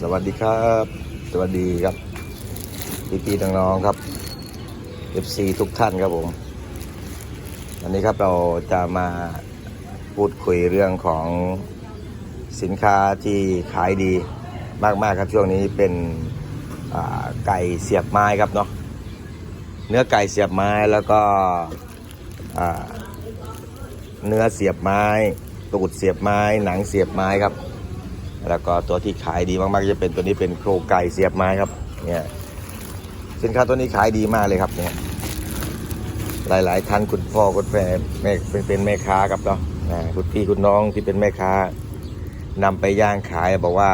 สวัสดีครับ สวัสดีครับ พี่ๆน้องๆครับ FC ทุกท่านครับผม วันนี้ครับเราจะมาพูดคุยเรื่องของสินค้าที่ขายดีมากๆครับช่วงนี้เป็นไก่เสียบไม้ครับเนาะเนื้อไก่เสียบไม้แล้วก็เนื้อเสียบไม้ตูดเสียบไม้ หนังเสียบไม้ครับ แล้วก็ตัวที่ขายดีมากๆจะเป็นตัวนี้เป็นโครงไก่เสียบไม้ครับเนี่ยสินค้าตัวนี้ขายดีมากเลยครับเนี่ยหลายๆท่านคุณพ่อคุณแม่แม่เป็นเป็นแม่ค้าครับเนาะคุณพี่คุณน้องที่เป็นแม่ค้านำไปย่างขายบอกว่า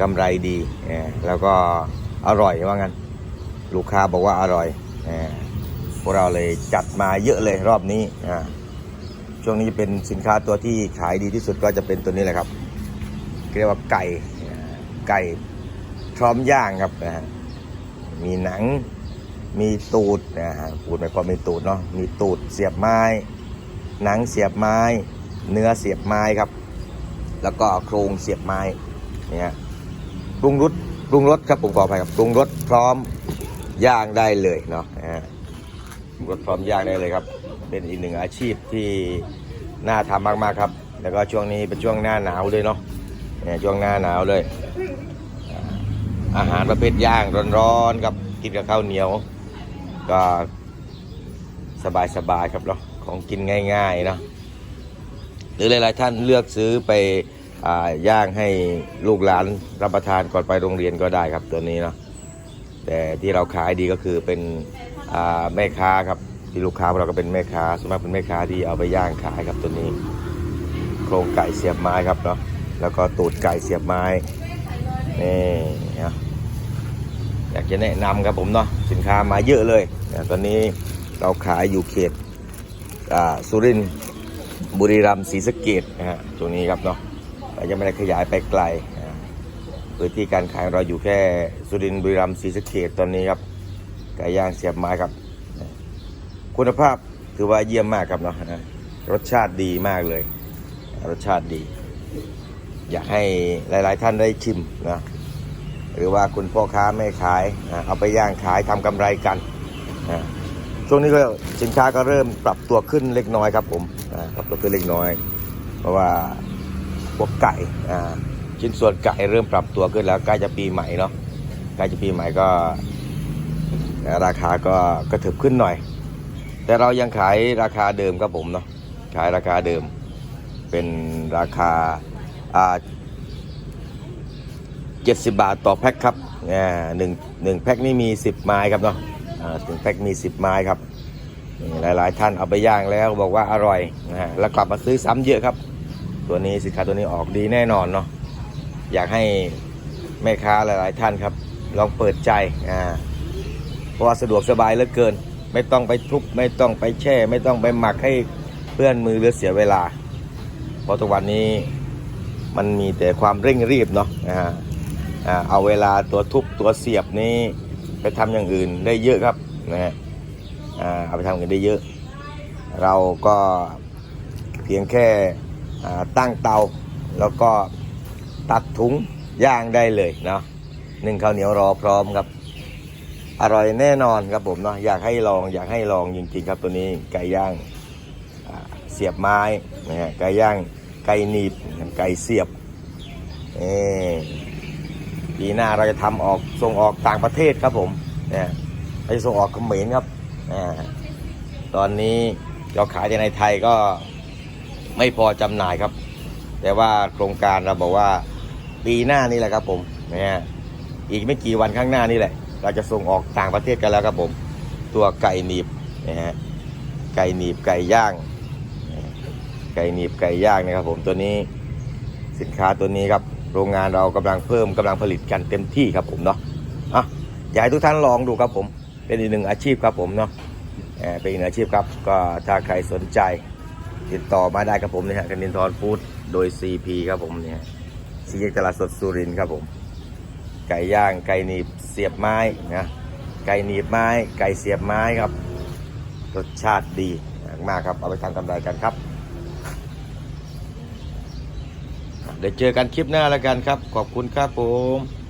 กำไรดีเนี่ยแล้วก็อร่อยว่างั้น ลูกค้าบอกว่าอร่อยเนี่ยพวกเราเลยจัดมาเยอะเลยรอบนี้ช่วงนี้เป็นสินค้าตัวที่ขายดีที่สุดก็จะเป็นตัวนี้แหละครับ เรียกว่าไก่ไก่พร้อมย่างครับนะฮะมีหนังมีตูดนะฮะพูดไปก็มีตูดเนาะมีตูดเสียบไม้ หนังเสียบไม้ เนื้อเสียบไม้ครับ แล้วก็โครงเสียบไม้เนี่ยปรุงรสปรุงรสครับผมขออภัยครับปรุงรสพร้อมย่างได้เลยเนาะนะฮะปรุงรสพร้อมย่างได้เลยครับ เป็นอีกหนึ่งอาชีพที่น่าทำมากๆครับ แล้วก็ช่วงนี้เป็นช่วงหน้าหนาวเลยเนาะ เนี่ยช่วงหน้าหนาวเลย อาหารประเภทย่างร้อนๆครับกินกับข้าวเหนียว ก็สบายๆครับเนาะของกินง่ายๆเนาะหรือหลายๆท่านเลือกซื้อไปอย่างให้ลูกหลานรับประทานก่อนไปโรงเรียนก็ได้ครับตัวนี้เนาะแต่ที่เราขายดีก็คือเป็นแม่ค้าครับที่ลูกค้าของเราก็เป็นแม่ค้าส่วนมากเป็นแม่ค้าที่เอาไปย่างขายครับตัวนี้ โครงไก่เสียบไม้ครับเนาะ แล้วก็ตูดไก่เสียบไม้นี่นะอยากจะแนะนำครับผมเนาะสินค้ามาเยอะเลยนะตอนนี้เราขายอยู่เขตสุรินทร์บุรีรัมย์ศรีสะเกดนะฮะตรงนี้ครับเนาะเรายังไม่ได้ขยายไปไกลนะพื้นที่การขายเราอยู่แค่สุรินทร์บุรีรัมย์ศรีสะเกดตอนนี้ครับไก่ย่างเสียบไม้ครับ คุณภาพถือว่าเยี่ยมมากครับเนาะนะรสชาติดีมากเลย รสชาติดี อยากให้หลาย ๆ ท่านได้ชิมนะหรือว่าคุณพ่อค้าแม่ขายนะเอาไปย่างขายทำกำไรกันนะช่วงนี้ก็สินค้าก็เริ่มปรับตัวขึ้นเล็กน้อยครับผมนะปรับตัวขึ้นเล็กน้อย เพราะว่าพวกไก่ชิ้นส่วนไก่เริ่มปรับตัวขึ้นแล้วใกล้จะปีใหม่เนาะใกล้จะปีใหม่ก็ ราคาก็กระเถิบขึ้นหน่อย แต่เรายังขายราคาเดิมครับผมเนาะขายราคาเดิม เป็นราคา เจ็ดสิบบาทต่อแพ็คครับหนึ่งหนึ่งแพ็คนี่มีสิบไม้ครับเนาะหนึ่งแพ็คมีสิบไม้ครับ หลายๆท่านเอาไปย่างแล้วบอกว่าอร่อยนะฮะแล้วกลับมาซื้อซ้ำเยอะครับ ตัวนี้สินค้าตัวนี้ออกดีแน่นอนเนาะอยากให้แม่ค้าหลายๆท่านครับลองเปิดใจอ่าเพราะว่าสะดวกสบายเหลือเกิน ไม่ต้องไปทุบไม่ต้องไปแช่ ไม่ต้องไปหมักให้เพื่อนมือหรือเสียเวลา เพราะทุกวันนี้ มันมีแต่ความเร่งรีบเนาะนะฮะเอาเวลาตัวทุบตัวเสียบนี้ไปทำอย่างอื่นได้เยอะครับนะฮะเอาไปทำอย่างอื่นได้เยอะ เราก็เพียงแค่ตั้งเตา แล้วก็ตัดถุงย่างได้เลยเนาะนึ่งข้าวเหนียวรอพร้อมครับ อร่อยแน่นอนครับผมเนาะอยากให้ลองอยากให้ลองจริงๆครับตัวนี้ไก่ย่างเสียบไม้นะฮะไก่ย่าง ไก่หนีบไก่เสียบเออปีหน้าเราจะทำออกส่งออกต่างประเทศครับผมเนี่ยเราจะส่งออกเขมรครับอตอนนี้เราขายในไทยก็ไม่พอจำหน่ายครับ แต่ว่าโครงการเราบอกว่าปีหน้านี่แหละครับผมนะฮะอีกไม่กี่วันข้างหน้านี่แหละ เราจะส่งออกต่างประเทศกันแล้วครับผม ตัวไก่หนีบนะฮะไก่หนีบไก่ย่าง ไก่หนีบไก่ย่างนะครับ ผมตัวนี้สินค้าตัวนี้ครับ โรงงานเรากำลังเพิ่มกำลังผลิตกันเต็มที่ครับผมเนาะอะอยากให้ทุกท่านลองดูครับผม เป็นอีกหนึ่งอาชีพครับผมเนาะเป็นอีกหนึ่งอาชีพครับ ก็ถ้าใครสนใจ ติดต่อมาได้ครับผมนะฮะกันินทรฟู้ดโดย CP ครับผมเนี่ยสี่แยกตลาดสดสุรินทร์ครับผม ไก่ย่างไก่หนีบเสียบไม้นะไก่หนีบไม้ ไก่เสียบไม้ครับรสชาติดีมากครับ เอาไปทำกำไรกันครับ เดี๋ยวเจอกันคลิปหน้าแล้วกันครับ ขอบคุณครับผม